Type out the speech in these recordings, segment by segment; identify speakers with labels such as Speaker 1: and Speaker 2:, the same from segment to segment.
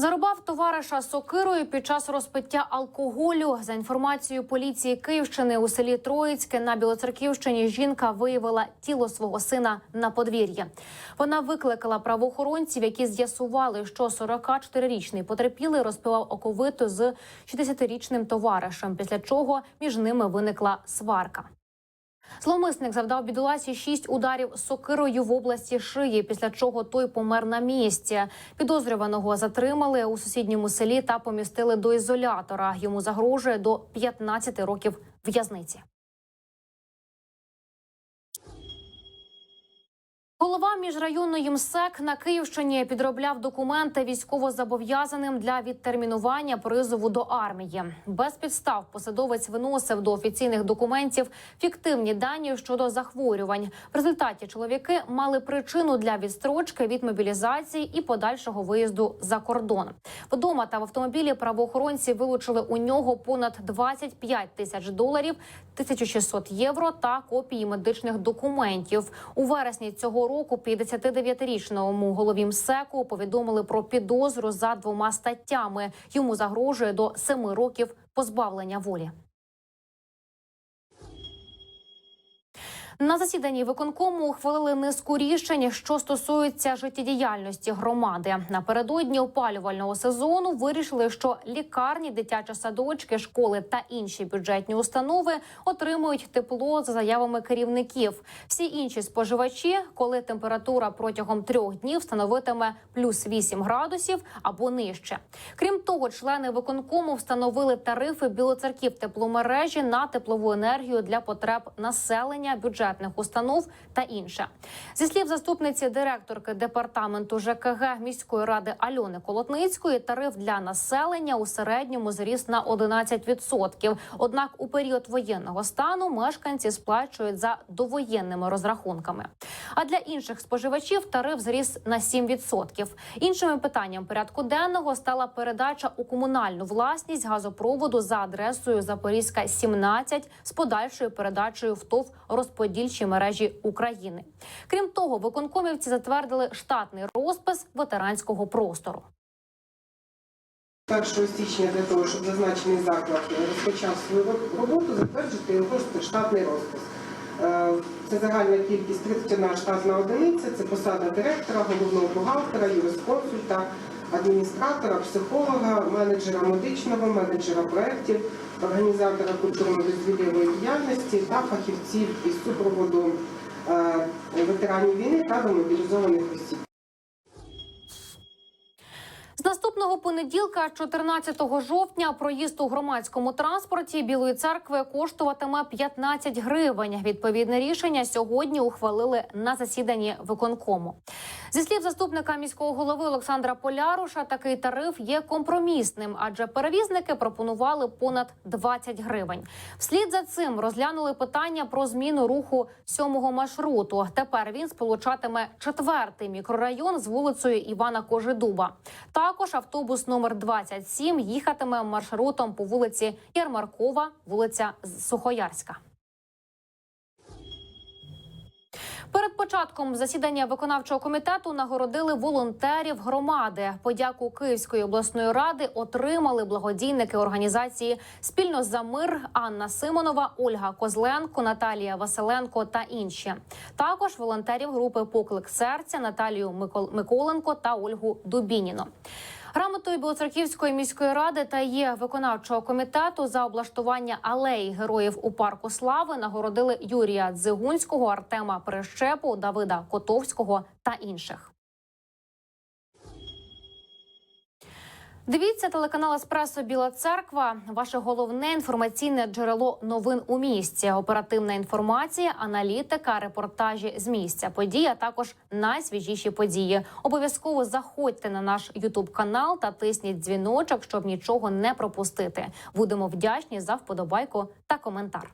Speaker 1: Зарубав товариша сокирою під час розпиття алкоголю. За інформацією поліції Київщини у селі Троїцьке на Білоцерківщині жінка виявила тіло свого сина на подвір'ї. Вона викликала правоохоронців, які з'ясували, що 44-річний потерпілий розпивав оковиту з 60-річним товаришем. Після чого між ними виникла сварка. Зловмисник завдав бідоласі шість ударів сокирою в області шиї, після чого той помер на місці. Підозрюваного затримали у сусідньому селі та помістили до ізолятора. Йому загрожує до 15 років в'язниці. Голова міжрайонної МСЕК на Київщині підробляв документи військовозобов'язаним для відтермінування призову до армії. Без підстав посадовець виносив до офіційних документів фіктивні дані щодо захворювань. В результаті чоловіки мали причину для відстрочки від мобілізації і подальшого виїзду за кордон. Вдома та в автомобілі правоохоронці вилучили у нього понад 25 тисяч доларів, 1600 євро та копії медичних документів. У вересні цього року 59-річному голові МСЕКу повідомили про підозру за двома статтями. Йому загрожує до семи років позбавлення волі. На засіданні виконкому ухвалили низку рішень, що стосуються життєдіяльності громади. Напередодні опалювального сезону вирішили, що лікарні, дитячі садочки, школи та інші бюджетні установи отримують тепло за заявами керівників. Всі інші споживачі, коли температура протягом трьох днів становитиме плюс 8 градусів або нижче. Крім того, члени виконкому встановили тарифи білоцерків тепломережі на теплову енергію для потреб населення бюджетних установ та інше. Зі слів заступниці директорки департаменту ЖКГ міської ради Альони Колотницької, тариф для населення у середньому зріс на 11%. Однак у період воєнного стану мешканці сплачують за довоєнними розрахунками. А для інших споживачів тариф зріс на 7%. Іншим питанням порядку денного стала передача у комунальну власність газопроводу за адресою Запорізька 17 з подальшою передачею в ТОВ розподільчі мережі України. Крім того, виконкомівці затвердили штатний розпис ветеранського простору.
Speaker 2: 1 січня для того, щоб зазначений заклад розпочав свою роботу, затверджувати його штатний розпис. Е, Це загальна кількість 31 штатна одиниця, це посада директора, головного бухгалтера, юрисконсульта, адміністратора, психолога, менеджера медичного, менеджера проєктів, організатора культурно-дозвілєвої діяльності та фахівців із супроводу е, ветеранів війни та демобілізованих осіб.
Speaker 1: З наступного понеділка, 14 жовтня, проїзд у громадському транспорті Білої церкви коштуватиме 15 гривень. Відповідне рішення сьогодні ухвалили на засіданні виконкому. Зі слів заступника міського голови Олександра Поляруша, такий тариф є компромісним, адже перевізники пропонували понад 20 гривень. Вслід за цим розглянули питання про зміну руху сьомого маршруту. Тепер він сполучатиме четвертий мікрорайон з вулицею Івана Кожедуба. Також автобус номер 27 їхатиме маршрутом по вулиці Ярмаркова, вулиця Сухоярська. Початком засідання виконавчого комітету нагородили волонтерів громади. Подяку Київської обласної ради отримали благодійники організації Спільно за мир Анна Симонова, Ольга Козленко, Наталія Василенко та інші. Також волонтерів групи Поклик серця Наталію Микол- Миколенко та Ольгу Дубініно. Грамотою Білоцерківської міської ради та є виконавчого комітету за облаштування алеї героїв у парку слави нагородили Юрія Дзигунського, Артема Прищепу, Давида Котовського та інших. Дивіться телеканал Еспресо Біла Церква. Ваше головне інформаційне джерело новин у місті. Оперативна інформація, аналітика, репортажі з місця подій, а також найсвіжіші події. Обов'язково заходьте на наш Ютуб канал та тисніть дзвіночок, щоб нічого не пропустити. Будемо вдячні за вподобайку та коментар.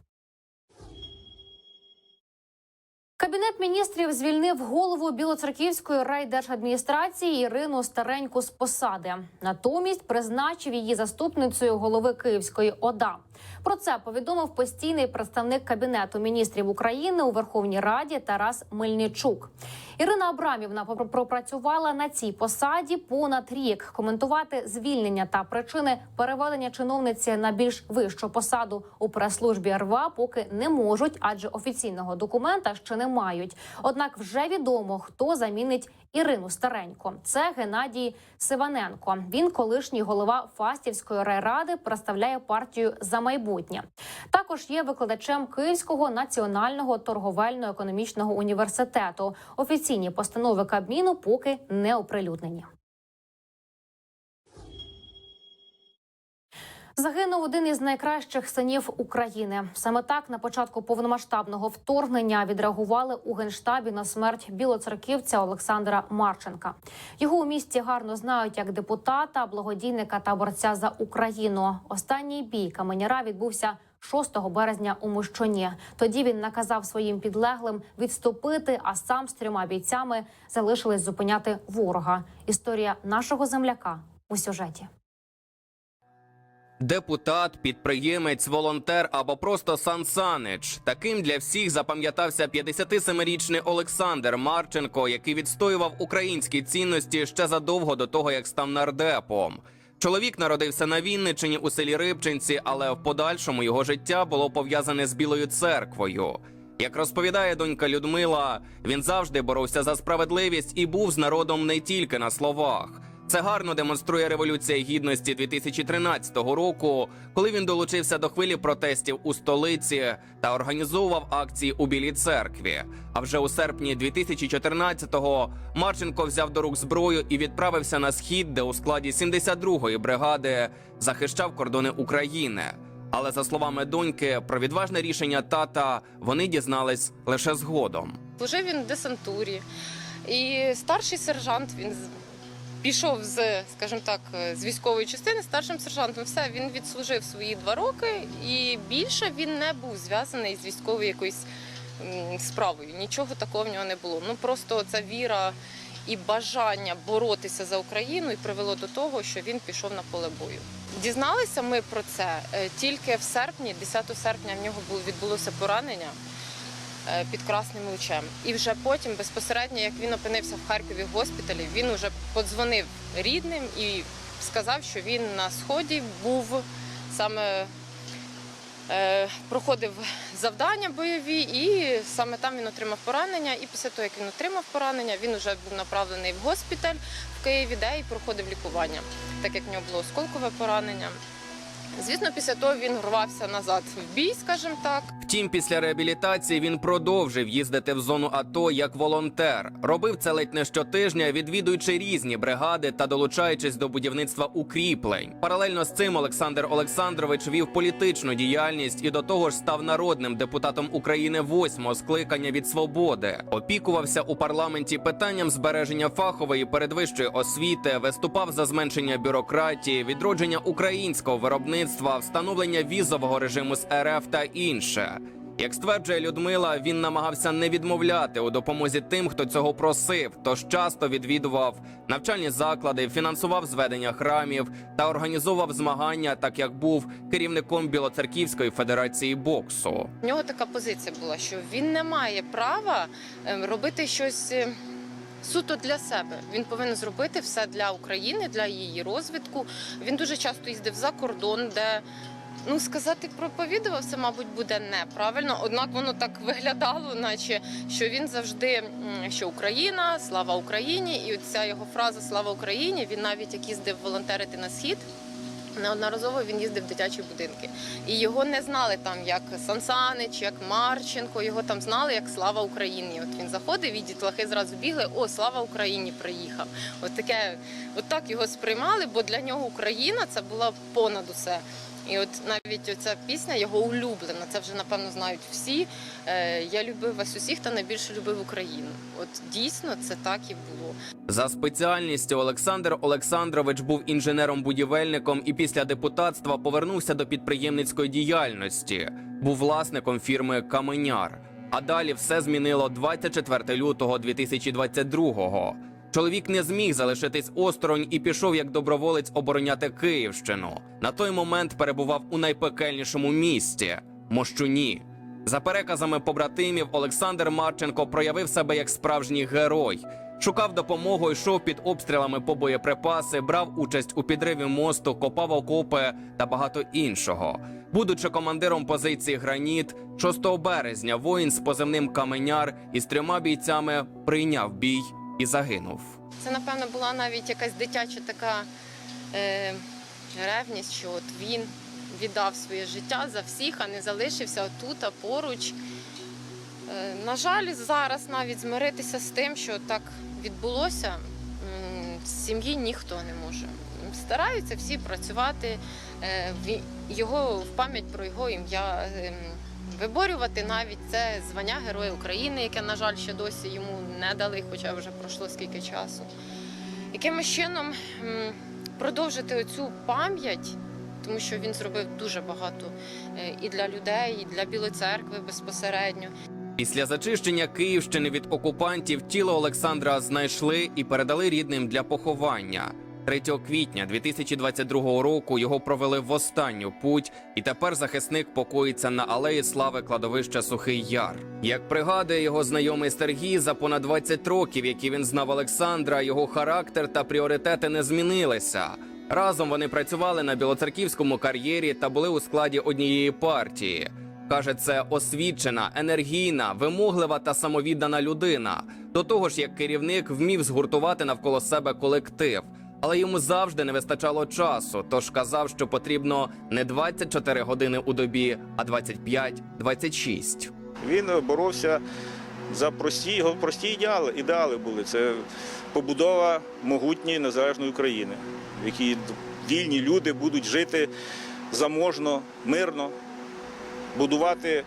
Speaker 1: Кабінет міністрів звільнив голову Білоцерківської райдержадміністрації Ірину Стареньку з посади. Натомість призначив її заступницею голови Київської ОДА. Про це повідомив постійний представник Кабінету міністрів України у Верховній Раді Тарас Мельничук. Ірина Абрамівна пропрацювала на цій посаді понад рік. Коментувати звільнення та причини переведення чиновниці на більш вищу посаду у прес-службі РВА поки не можуть, адже офіційного документа ще не мають. Однак вже відомо, хто замінить Ірину Старенько. Це Геннадій Сиваненко. Він колишній голова Фастівської райради, представляє партію за майбутнє. Також є викладачем Київського національного торговельно-економічного університету. Офіційні постанови Кабміну поки не оприлюднені. Загинув один із найкращих синів України. Саме так на початку повномасштабного вторгнення відреагували у генштабі на смерть білоцерківця Олександра Марченка. Його у місті гарно знають як депутата, благодійника та борця за Україну. Останній бій каменяра відбувся 6 березня у Мощуні. Тоді він наказав своїм підлеглим відступити, а сам з трьома бійцями залишились зупиняти ворога. Історія нашого земляка у сюжеті.
Speaker 3: Депутат, підприємець, волонтер або просто Сан Санич. Таким для всіх запам'ятався 57-річний Олександр Марченко, який відстоював українські цінності ще задовго до того, як став нардепом. Чоловік народився на Вінничині у селі Рибчинці, але в подальшому його життя було пов'язане з Білою церквою. Як розповідає донька Людмила, він завжди боровся за справедливість і був з народом не тільки на словах. Це гарно демонструє революція гідності 2013 року, коли він долучився до хвилі протестів у столиці та організовував акції у Білій церкві. А вже у серпні 2014-го Марченко взяв до рук зброю і відправився на схід, де у складі 72-ї бригади захищав кордони України. Але за словами доньки, про відважне рішення тата вони дізнались лише згодом.
Speaker 4: Служив він в десантурі. І старший сержант він пішов з, скажімо так, з військової частини старшим сержантом. Все, він відслужив свої два роки, і більше він не був зв'язаний з військовою якоюсь справою. Нічого такого в нього не було. Ну просто ця віра і бажання боротися за Україну і привело до того, що він пішов на поле бою. Дізналися ми про це е, тільки в серпні, 10 серпня в нього було відбулося поранення е, під красним лучем. І вже потім, безпосередньо, як він опинився в Харкові в госпіталі, він уже подзвонив рідним і сказав, що він на сході був саме. е, Проходив завдання бойові, і саме там він отримав поранення. І після того, як він отримав поранення, він вже був направлений в госпіталь в Києві, де і проходив лікування, так як в нього було осколкове поранення. Звісно, після того він рвався назад в бій, скажімо так.
Speaker 3: Втім, після реабілітації він продовжив їздити в зону АТО як волонтер. Робив це ледь не щотижня, відвідуючи різні бригади та долучаючись до будівництва укріплень. Паралельно з цим Олександр Олександрович вів політичну діяльність і до того ж став народним депутатом України восьмого скликання від свободи. Опікувався у парламенті питанням збереження фахової передвищої освіти, виступав за зменшення бюрократії, відродження українського виробництва, встановлення візового режиму з РФ та інше. Як стверджує Людмила, він намагався не відмовляти у допомозі тим, хто цього просив, тож часто відвідував навчальні заклади, фінансував зведення храмів та організовував змагання, так як був керівником Білоцерківської федерації боксу.
Speaker 4: У нього така позиція була, що він не має права ем, робити щось. Суто для себе він повинен зробити все для України, для її розвитку. Він дуже часто їздив за кордон, де ну сказати проповідувався, мабуть, буде неправильно. Однак воно так виглядало, наче що він завжди що Україна, слава Україні, і оця його фраза Слава Україні. Він навіть як їздив волонтерити на схід. Неодноразово він їздив в дитячі будинки, і його не знали там як Сансанич, як Марченко. Його там знали як Слава Україні. От він заходив, і дітлахи зразу бігли. О, слава Україні! Приїхав. От таке, от так його сприймали, бо для нього Україна це була понад усе. І от навіть оця пісня його улюблена. Це вже напевно знають всі. Е, Я любив вас усіх та найбільше любив Україну. От дійсно це так і було.
Speaker 3: За спеціальністю Олександр Олександрович був інженером-будівельником і після депутатства повернувся до підприємницької діяльності. Був власником фірми Каменяр. А далі все змінило 24 лютого 2022-го. Чоловік не зміг залишитись осторонь і пішов як доброволець обороняти Київщину. На той момент перебував у найпекельнішому місті Мощуні. За переказами побратимів, Олександр Марченко проявив себе як справжній герой. Шукав допомогу, йшов під обстрілами по боєприпаси, брав участь у підриві мосту, копав окопи та багато іншого. Будучи командиром позиції Граніт, 6 березня воїн з позивним Каменяр із трьома бійцями прийняв бій і загинув.
Speaker 4: Це, напевно, була навіть якась дитяча така е, ревність, що от він віддав своє життя за всіх, а не залишився тут, а поруч. Е, на жаль, зараз навіть змиритися з тим, що так відбулося, з сім'ї ніхто не може. Стараються всі працювати е, в його в пам'ять про його ім'я. ем, Виборювати навіть це звання Героя України, яке, на жаль, ще досі йому не дали, хоча вже пройшло скільки часу. Якимось чином продовжити оцю пам'ять, тому що він зробив дуже багато е, і для людей, і для Білої церкви безпосередньо.
Speaker 3: Після зачищення Київщини від окупантів тіло Олександра знайшли і передали рідним для поховання. 3 квітня 2022 року його провели в останню путь, і тепер захисник покоїться на алеї слави кладовища Сухий Яр. Як пригадує його знайомий Сергій, за понад 20 років, які він знав Олександра, його характер та пріоритети не змінилися. Разом вони працювали на білоцерківському кар'єрі та були у складі однієї партії. Каже, це освічена, енергійна, вимоглива та самовіддана людина. До того ж, як керівник вмів згуртувати навколо себе колектив, але йому завжди не вистачало часу. Тож казав, що потрібно не 24 години у добі, а 25-26.
Speaker 5: Він боровся за прості, його прості ідеали, ідеали були. Це побудова могутньої незалежної України, в якій вільні люди будуть жити заможно, мирно, будувати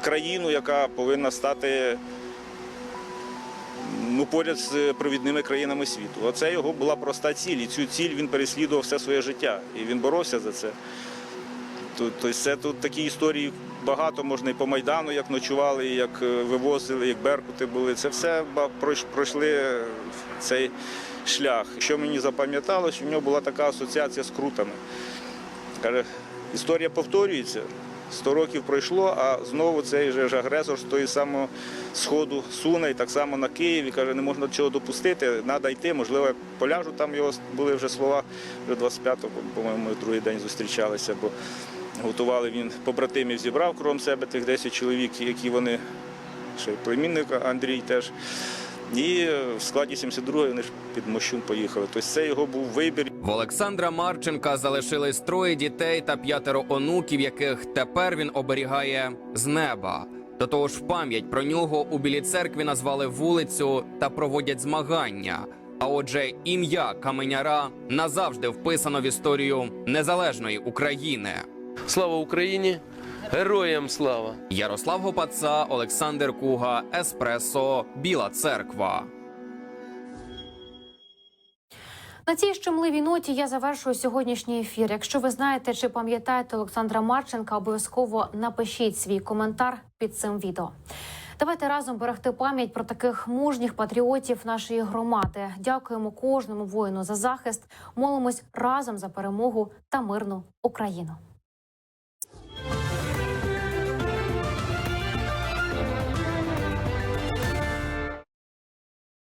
Speaker 5: країну, яка повинна стати ну, поряд з провідними країнами світу. Оце його була проста ціль. І цю ціль він переслідував все своє життя. І він боровся за це. Тобто це тут такі історії багато можна і по Майдану, як ночували, як е, вивозили, як беркути були. Це все пройшли цей шлях. Що мені запам'яталося, в нього була така асоціація з крутами. Каже, історія повторюється. Сто років пройшло, а знову цей же ж агресор з того самого сходу суне і так само на Києві. Каже, не можна цього допустити, треба йти. Можливо, поляжу, там його були вже слова, вже 25-го, по-моєму, другий день зустрічалися, бо готували він побратимів, зібрав кругом себе тих 10 чоловік, які вони, ще й племінник Андрій теж. І в складі 72-ї вони ж під Мощун поїхали. Тобто це його був вибір.
Speaker 3: В Олександра Марченка залишились троє дітей та п'ятеро онуків, яких тепер він оберігає з неба. До того ж, в пам'ять про нього у білій церкві назвали вулицю та проводять змагання. А отже, ім'я Каменяра назавжди вписано в історію незалежної України.
Speaker 6: Слава Україні! Героям слава!
Speaker 3: Ярослав Гопаца, Олександр Куга, Еспресо, Біла Церква.
Speaker 1: На цій щемливій ноті я завершую сьогоднішній ефір. Якщо ви знаєте чи пам'ятаєте Олександра Марченка, обов'язково напишіть свій коментар під цим відео. Давайте разом берегти пам'ять про таких мужніх патріотів нашої громади. Дякуємо кожному воїну за захист. Молимось разом за перемогу та мирну Україну.